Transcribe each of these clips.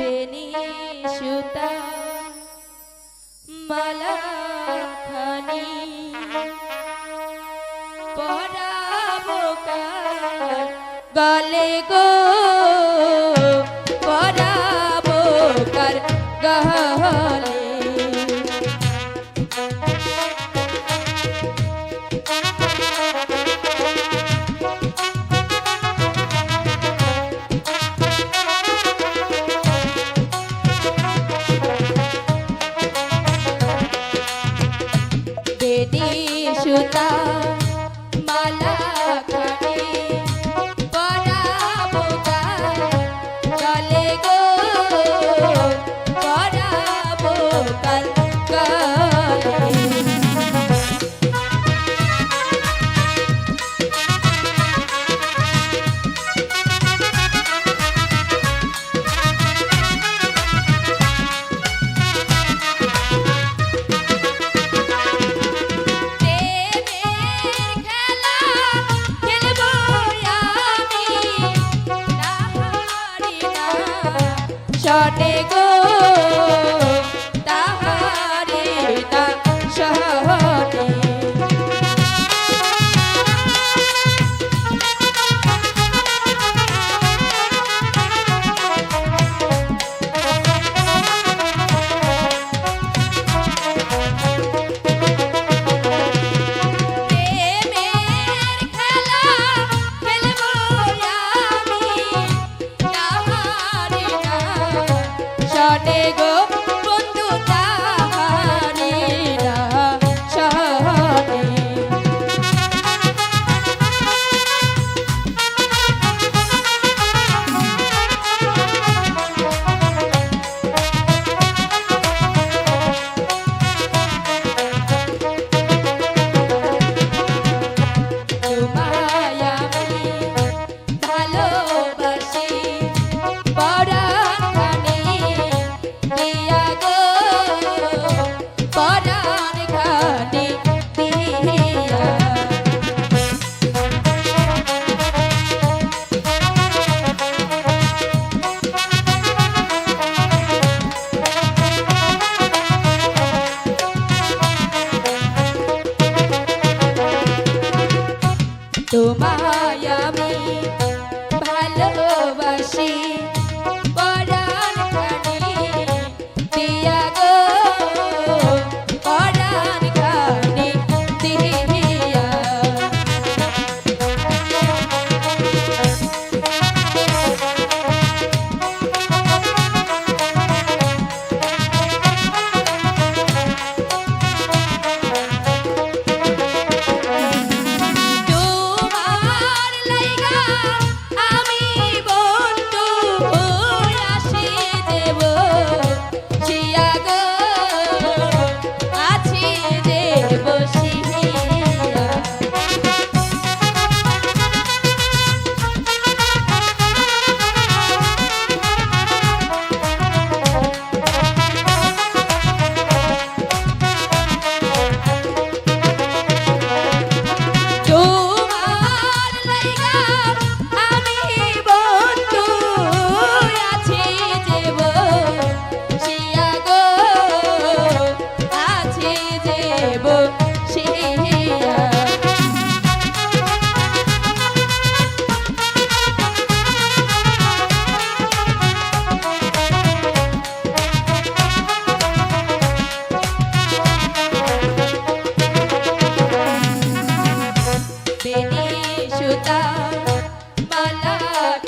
বেনি সুতা মালা খানি পরাবকার গলে গো পরাবকার গহা চটে গো চটে গো তোমায় আমি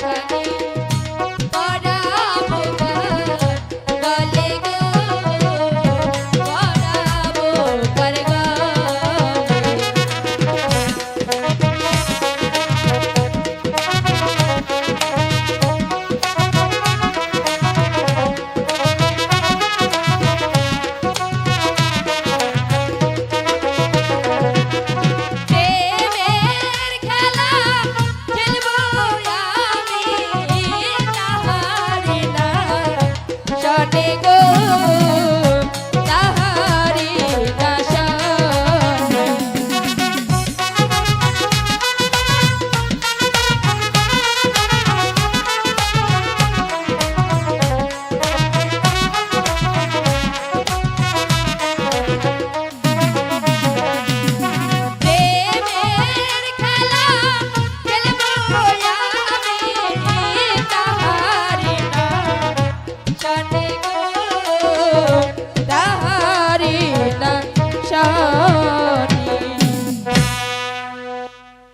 Okay.